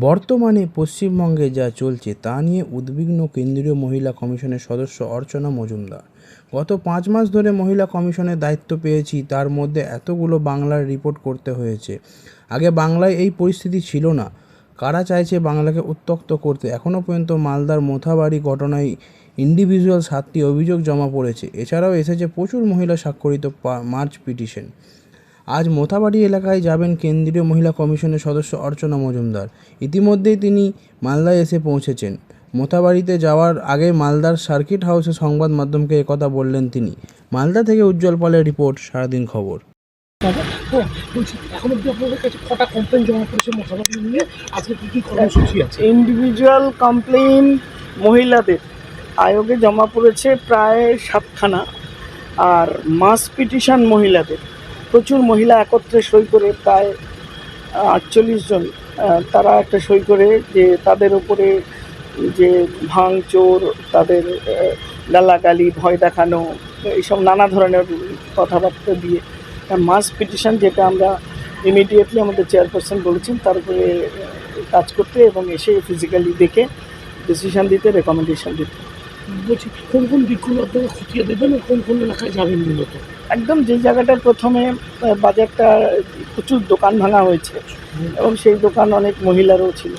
বর্তমানে পশ্চিমবঙ্গে যা চলছে তা নিয়ে উদ্বিগ্ন কেন্দ্রীয় মহিলা কমিশনের সদস্য অর্চনা মজুমদার। গত পাঁচ মাস ধরে মহিলা কমিশনের দায়িত্ব পেয়েছি, তার মধ্যে এতগুলো বাংলার রিপোর্ট করতে হয়েছে। আগে বাংলায় এই পরিস্থিতি ছিল না। কারা চাইছে বাংলাকে উত্তক্ত করতে? এখনও পর্যন্ত মালদার মোথাবাড়ি ঘটনায় ইন্ডিভিজুয়াল সাতটি অভিযোগ জমা পড়েছে। এছাড়াও এসেছে প্রচুর মহিলা স্বাক্ষরিত মার্চ পিটিশন। আজ মোথাবাড়ি এলাকায় যাবেন কেন্দ্রীয় মহিলা কমিশনের সদস্য অর্চনা মজুমদার। ইতিমধ্যেই তিনি মালদায় এসে পৌঁছেছেন। মোথাবাড়িতে যাওয়ার আগে মালদার সার্কিট হাউসে সংবাদ মাধ্যমকে একথা বললেন তিনি। মালদা থেকে উজ্জ্বল পালের রিপোর্ট সারাদিন খবর। দাদা ও এখন অব্দি আপনাদের কাছে কটা কমপ্লেন জমা পড়েছে মোটামুটি নিয়ে? আজকে কী কী কর্মসূচি আছে? ইন্ডিভিজুয়াল কমপ্লেইন মহিলাদের। আয়োগে জমা পড়েছে প্রায় সাতখানা। আর মাস পিটিশন মহিলাদের। প্রচুর মহিলা একত্রে সই করে প্রায় আটচল্লিশ জন তারা একটা সই করে যে তাদের উপরে যে ভাঙচোর, তাদের গালাগালি, ভয় দেখানো, এইসব নানা ধরনের কথাবার্তা দিয়ে মাস পিটিশন যেটা আমরা ইমিডিয়েটলি আমাদের চেয়ারপারসন বলেছেন, তার উপরে কাজ করতে এবং এসে ফিজিক্যালি দেখে ডিসিশন দিতে রেকমেন্ডেশন দিতে। বলছি, কোন কোন দিকগুলো আপনারা দেবেন আর কোন কোন এলাকায় যাবেন মূলত? একদম যে জায়গাটার প্রথমে বাজারটা প্রচুর দোকান ভাঙা হয়েছে এবং সেই দোকান অনেক মহিলারও ছিল।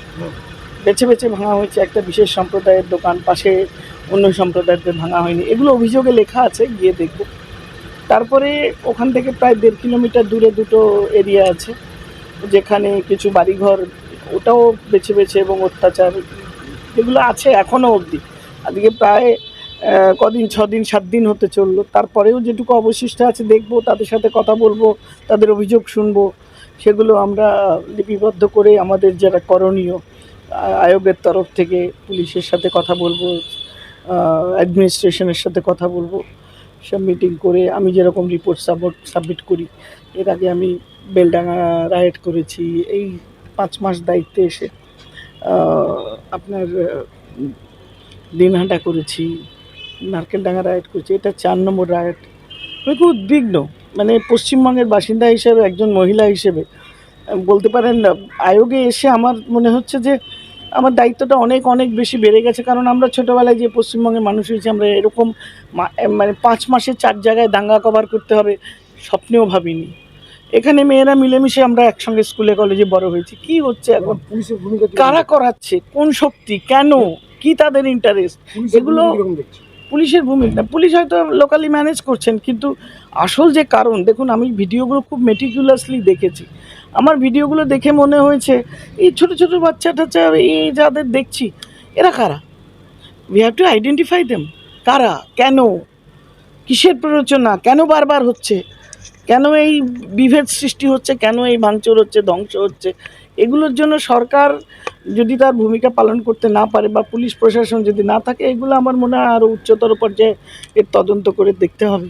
বেছে বেছে ভাঙা হয়েছে, একটা বিশেষ সম্প্রদায়ের দোকান, পাশে অন্য সম্প্রদায়ের ভাঙা হয়নি। এগুলো অভিযোগে লেখা আছে, গিয়ে দেখব। তারপরে ওখান থেকে প্রায় দেড় কিলোমিটার দূরে দুটো এরিয়া আছে, যেখানে কিছু বাড়িঘর, ওটাও বেছে বেছে এবং অত্যাচার যেগুলো আছে এখনও অবধি। আজকে প্রায় কদিন ছ দিন সাত দিন হতে চলল। তারপরেও যেটুকু অবশিষ্ট আছে দেখব, তাদের সাথে কথা বলব, তাদের অভিযোগ শুনব। সেগুলো আমরা লিপিবদ্ধ করে আমাদের যারা করণীয় আয়োগের তরফ থেকে পুলিশের সাথে কথা বলব অ্যাডমিনিস্ট্রেশনের সাথে কথা বলব। সব মিটিং করে আমি যেরকম রিপোর্ট সাবমিট সাবমিট করি, এর আগে আমি বেলডাঙ্গা রাইড করেছি। এই পাঁচ মাস দায়িত্বে এসে আপনার দিনহাটা করেছি নারকেলডাঙ্গা রাইড করেছি এটা চার নম্বর রাইড আমি খুব উদ্বিগ্ন মানে পশ্চিমবঙ্গের বাসিন্দা হিসেবে একজন মহিলা হিসেবে। বলতে পারেন না, আয়োগে এসে আমার মনে হচ্ছে যে আমার দায়িত্বটা অনেক অনেক বেশি বেড়ে গেছে। কারণ আমরা ছোটোবেলায় যে পশ্চিমবঙ্গের মানুষ হয়েছি আমরা এরকম মানে পাঁচ মাসে চার জায়গায় দাঙ্গা কভার করতে হবে স্বপ্নেও ভাবিনি। এখানে মেয়েরা মিলেমিশে আমরা একসঙ্গে স্কুলে কলেজে বড় হয়েছি। কি হচ্ছে এখন? পুলিশের ভূমিকা কারা করাচ্ছে? কোন শক্তি? কেন? কি তাদের ইন্টারেস্ট এগুলো- পুলিশের ভূমিকা পুলিশ হয়তো লোকালি ম্যানেজ করছেন কিন্তু আসল যে কারণ দেখুন আমি ভিডিওগুলো খুব মেটিকুলাসলি দেখেছি। আমার ভিডিওগুলো দেখে মনে হয়েছে এই ছোট ছোট বাচ্চা টাচ্চা এই যাদের দেখছি এরা কারা? We have to identify them কারা? কেন? কিসের প্ররোচনা? কেন বারবার হচ্ছে? কেন এই বিভেদ সৃষ্টি হচ্ছে? কেন এই ভাঙচুর হচ্ছে? ধ্বংস হচ্ছে? এগুলোর জন্য সরকার যদি তার ভূমিকা পালন করতে না পারে বা পুলিশ প্রশাসন যদি না থাকে, এগুলো আমার মনে হয় আরও উচ্চতর পর্যায়ে এর তদন্ত করে দেখতে হবে।